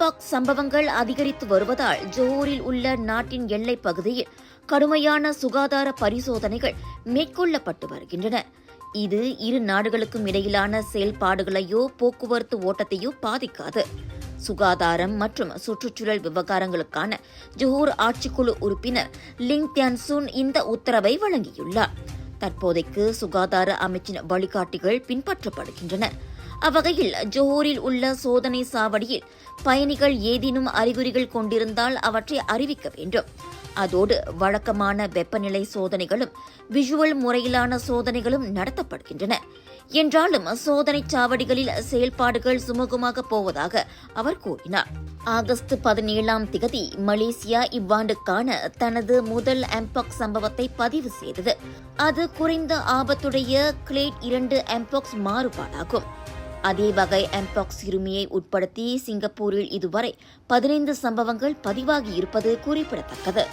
பாக் சம்பவங்கள் அதிகரித்து வருவதால் ஜோஹூரில் உள்ள நாட்டின் எல்லைப் பகுதியில் கடுமையான சுகாதார பரிசோதனைகள் மேற்கொள்ளப்பட்டு வருகின்றன. இது இரு நாடுகளுக்கும் இடையிலான செயல்பாடுகளையோ போக்குவரத்து ஓட்டத்தையோ பாதிக்காது. சுகாதாரம் மற்றும் சுற்றுச்சூழல் விவகாரங்களுக்கான ஜோஹூர் ஆட்சிக்குழு உறுப்பினர் லிங் தியான்சூன் இந்த உத்தரவை வழங்கியுள்ளார். தற்போதைக்கு சுகாதார அமைச்சின் வழிகாட்டிகள் பின்பற்றப்படுகின்றன. அவ்வகையில் ஜோஹூரில் உள்ள சோதனை சாவடியில் பயணிகள் ஏதேனும் அறிகுறிகள் கொண்டிருந்தால் அவற்றை அறிவிக்க வேண்டும். அதோடு வழக்கமான வெப்பநிலை சோதனைகளும் விஷுவல் முறையிலான சோதனைகளும் நடத்தப்படுகின்றன. என்றாலும் சோதனை சாவடிகளில் செயல்பாடுகள் சுமூகமாக போவதாக அவர் கூறினார். ஆகஸ்ட் பதினேழாம் திகதி மலேசியா இவ்வாண்டுக்கான தனது முதல் எம்பாக்ஸ் சம்பவத்தை பதிவு செய்தது. அது குறைந்த ஆபத்துடைய கிளேட் இரண்டு எம்பாக்ஸ் மாறுபாடாகும். அதே வகை எம்பாக்ஸ் சிறுமியை உட்படுத்தி சிங்கப்பூரில் இதுவரை பதினைந்து சம்பவங்கள் பதிவாகி இருப்பது குறிப்பிடத்தக்கது.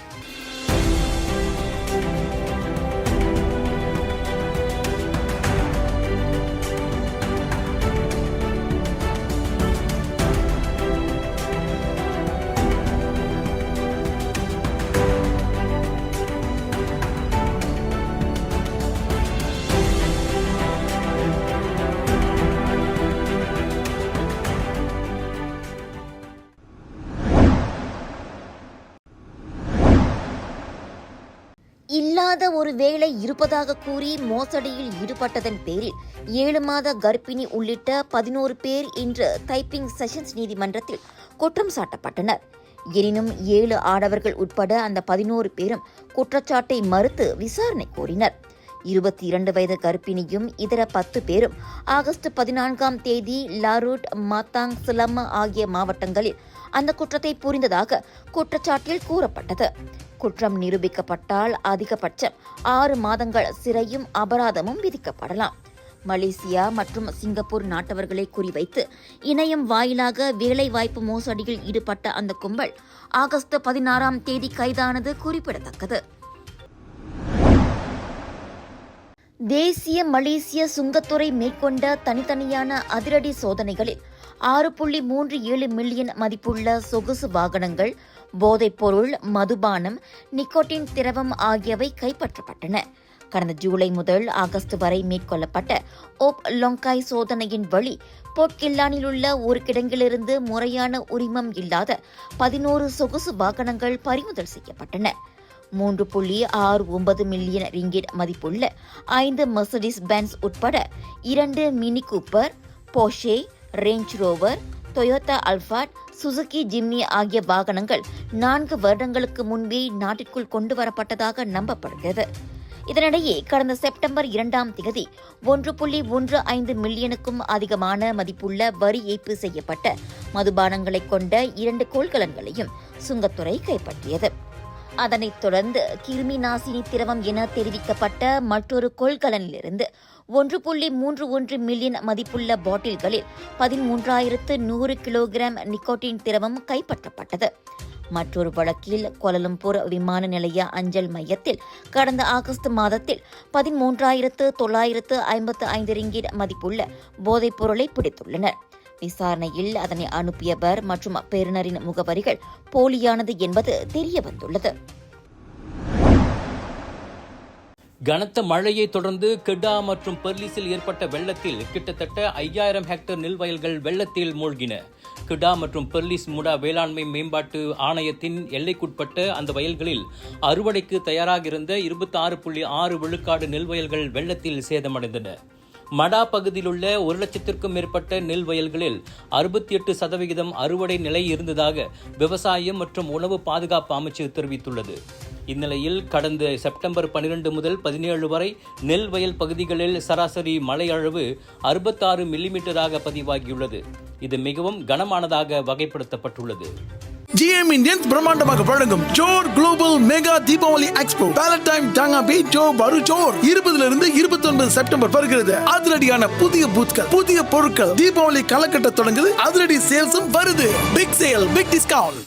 இல்லாத ஒரு வேலை இருப்பதாக கூறி மோசடியில் ஈடுபட்டதன் பேரில் ஏழு மாத கர்ப்பிணி உள்ளிட்ட பதினோரு பேர் இன்று தைப்பிங் செஷன்ஸ் நீதிமன்றத்தில் குற்றம் சாட்டப்பட்டனர். எனினும் ஏழு ஆடவர்கள் உட்பட அந்த பதினோரு பேரும் குற்றச்சாட்டை மறுத்து விசாரணை கோரினர். இருபத்தி இரண்டு வயது கர்ப்பிணியும் இதர பத்து பேரும் ஆகஸ்ட் பதினான்காம் தேதி லாரூட் மாத்தாங் சிலம் ஆகிய மாவட்டங்களில் அந்த குற்றத்தை புரிந்ததாக குற்றச்சாட்டில் கூறப்பட்டது. குற்றம் நிரூபிக்கப்பட்டால் அதிகபட்சம் ஆறு மாதங்கள் சிறையும் அபராதமும் விதிக்கப்படலாம். மலேசியா மற்றும் சிங்கப்பூர் நாட்டவர்களை குறிவைத்து இணையம் வாயிலாக வேலைவாய்ப்பு மோசடியில் ஈடுபட்ட அந்த கும்பல் ஆகஸ்ட் பதினாறாம் தேதி கைதானது குறிப்பிடத்தக்கது. தேசிய மலேசிய சுங்கத்துறை மேற்கொண்ட தனித்தனியான அதிரடி சோதனைகளில் ஆறு புள்ளி மூன்று ஏழு மில்லியன் மதிப்புள்ள சொகுசு வாகனங்கள் போதைப்பொருள் மதுபானம் நிக்கோட்டின் திரவம் ஆகியவை கைப்பற்றப்பட்டன. கடந்த ஜூலை முதல் ஆகஸ்ட் வரை மேற்கொள்ளப்பட்ட ஓப் லொங்காய் சோதனையின் வழி போட்கில்லானில் உள்ள ஒரு கிடங்கிலிருந்து முறையான உரிமம் இல்லாத பதினோரு சொகுசு வாகனங்கள் பறிமுதல் செய்யப்பட்டன. மூன்று புள்ளி ஆறு ஒன்பது மில்லியன் ரிங்கிட் மதிப்புள்ள ஐந்து மெர்சடிஸ் பென்ஸ் உட்பட இரண்டு mini Cooper Porsche Range Rover Toyota Alphard Suzuki Jimny ஆகிய வாகனங்கள் நான்கு வருடங்களுக்கு முன்பே நாட்டிற்குள் கொண்டு வரப்பட்டதாக நம்பப்படுகிறது. இதனிடையே கடந்த செப்டம்பர் இரண்டாம் தேதி ஒன்று புள்ளி ஒன்று ஐந்து மில்லியனுக்கும் அதிகமான மதிப்புள்ள வரி ஏய்ப்பு செய்யப்பட்ட மதுபானங்களை கொண்ட இரண்டு கொள்கலன்களையும் சுங்கத்துறை கைப்பற்றியது. அதனைத் தொடர்ந்து கிருமி நாசினி திரவம் என தெரிவிக்கப்பட்ட மற்றொரு கொள்கலனிலிருந்து ஒன்று புள்ளி மூன்று ஒன்று மில்லியன் மதிப்புள்ள பாட்டில்களில் பதிமூன்றாயிரத்து நூறு கிலோகிராம் நிக்கோட்டின் திரவம் கைப்பற்றப்பட்டது. மற்றொரு வழக்கில் கோலலம்பூர் விமான நிலைய அஞ்சல் மையத்தில் கடந்த ஆகஸ்ட் மாதத்தில் பதிமூன்றாயிரத்து தொள்ளாயிரத்து ஐம்பத்து ஐந்து ரிங்கிட் மதிப்புள்ள போதைப் பொருளை பிடித்துள்ளனர். விசாரணையில் அதனை அனுப்பியவர் மற்றும் பெறுநரின் முகவரிகள் போலியானது என்பது தெரியவந்துள்ளது. கனத்த மழையை தொடர்ந்து கெடா மற்றும் பெர்லிஸில் ஏற்பட்ட வெள்ளத்தில் கிட்டத்தட்ட ஐயாயிரம் ஹெக்டேர் நெல் வயல்கள் வெள்ளத்தில் மூழ்கின. கிடா மற்றும் பெர்லிஸ் முடா வேளாண்மை மேம்பாட்டு ஆணையத்தின் எல்லைக்குட்பட்ட அந்த வயல்களில் அறுவடைக்கு தயாராக இருந்த இருபத்தி ஆறு புள்ளி ஆறு விழுக்காடு நெல் வயல்கள் வெள்ளத்தில் சேதமடைந்தன. மடா பகுதியிலுள்ள ஒரு லட்சத்திற்கும் மேற்பட்ட நெல் வயல்களில் அறுபத்தி எட்டு சதவிகிதம் அறுவடை நிலை இருந்ததாக விவசாயம் மற்றும் உணவு பாதுகாப்பு அமைச்சு தெரிவித்துள்ளது. இந்நிலையில் கடந்த செப்டம்பர் பனிரெண்டு முதல் பதினேழு வரை நெல் வயல் பகுதிகளில் சராசரி மழை அளவு அறுபத்தாறு மில்லிமீட்டராக பதிவாகியுள்ளது. இது மிகவும் கனமானதாக வகைப்படுத்தப்பட்டுள்ளது. ஜிஎம் இந்தியன்ஸ் பிரம்மாண்டமாக வழங்கும் ஜோர் global mega Deepavali expo valentine டாங்கா பி ஜோ வரு ஜோர் இருபதுல இருந்து இருபத்தி ஒன்பது செப்டம்பர் வருகிறது. அதிரடியான புதிய பூத்கள் புதிய பொருட்கள். தீபாவளி கலக்கட்ட தொடங்குது. அதிரடி சேல்ஸும் வருது. Big sale big discount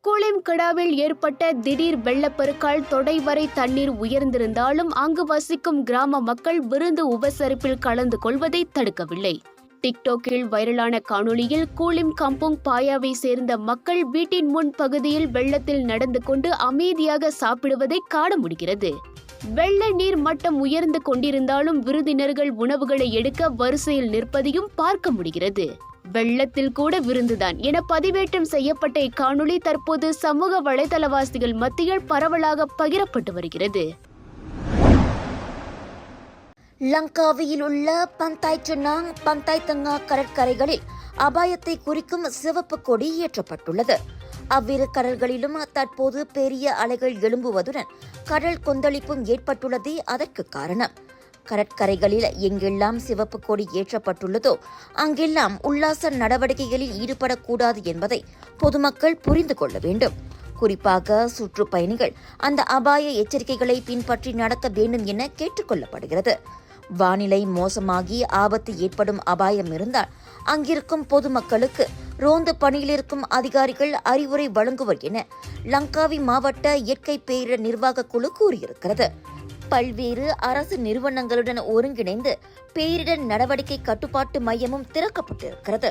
Kulim ஏற்பட்ட திடீர் வெள்ளப்பெருக்கால் தொடை வரை தண்ணீர் உயர்ந்திருந்தாலும் அங்கு வசிக்கும் கிராம மக்கள் விருந்து உபசரிப்பில் கலந்து கொள்வதை தடுக்கவில்லை. டிக்டாக்கில் வைரலான காணொளியில் கூலிம் கம்போங் பாயாவை சேர்ந்த மக்கள் வீட்டின் முன் பகுதியில் வெள்ளத்தில் நடந்து கொண்டு அமைதியாக சாப்பிடுவதை காண முடிகிறது. வெள்ள நீர் மட்டம் உயர்ந்து கொண்டிருந்தாலும் விருந்தினர்கள் உணவுகளை எடுக்க வரிசையில் நிற்பதையும் பார்க்க முடிகிறது. வெள்ளத்தில் கூட விருந்துதான் என பதிவேற்றம் செய்யப்பட்ட இக்காணொளி தற்போது சமூக வலைதளவாசிகள் மத்தியில் பரவலாக பகிரப்பட்டு வருகிறது. லங்காவியில் உள்ள பந்தாய் சுனாங் பந்தாய் தங்கா கடற்கரைகளில் அபாயத்தை குறிக்கும் சிவப்பு கொடி ஏற்றப்பட்டுள்ளது. அவ்விரு கடல்களிலும் தற்போது பெரிய அலைகள் எழும்புவதுடன் கடல் கொந்தளிப்பும் ஏற்பட்டுள்ளதே அதற்கு காரணம். கடற்கரைகளில் எங்கெல்லாம் சிவப்பு கொடி ஏற்றப்பட்டுள்ளதோ அங்கெல்லாம் உல்லாச நடவடிக்கைகளில் ஈடுபடக்கூடாது என்பதை பொதுமக்கள் புரிந்து கொள்ள வேண்டும். குறிப்பாக சுற்றுப்பயணிகள் அந்த அபாய எச்சரிக்கைகளை பின்பற்றி நடக்க வேண்டும் என கேட்டுக்கொள்ளப்படுகிறது வானிலை மோசமாகி ஆபத்து ஏற்படும் அபாயம் இருந்தால் அங்கிருக்கும் பொதுமக்களுக்கு ரோந்து பணியில் இருக்கும் அதிகாரிகள் அறிவுரை வழங்குவர் என லங்காவி மாவட்ட இயற்கை பேரிடர் நிர்வாக குழு கூறியிருக்கிறது. பல்வேறு அரசு நிறுவனங்களுடன் ஒருங்கிணைந்து பேரிடர் நடவடிக்கை கட்டுப்பாட்டு மையமும் திறக்கப்பட்டிருக்கிறது.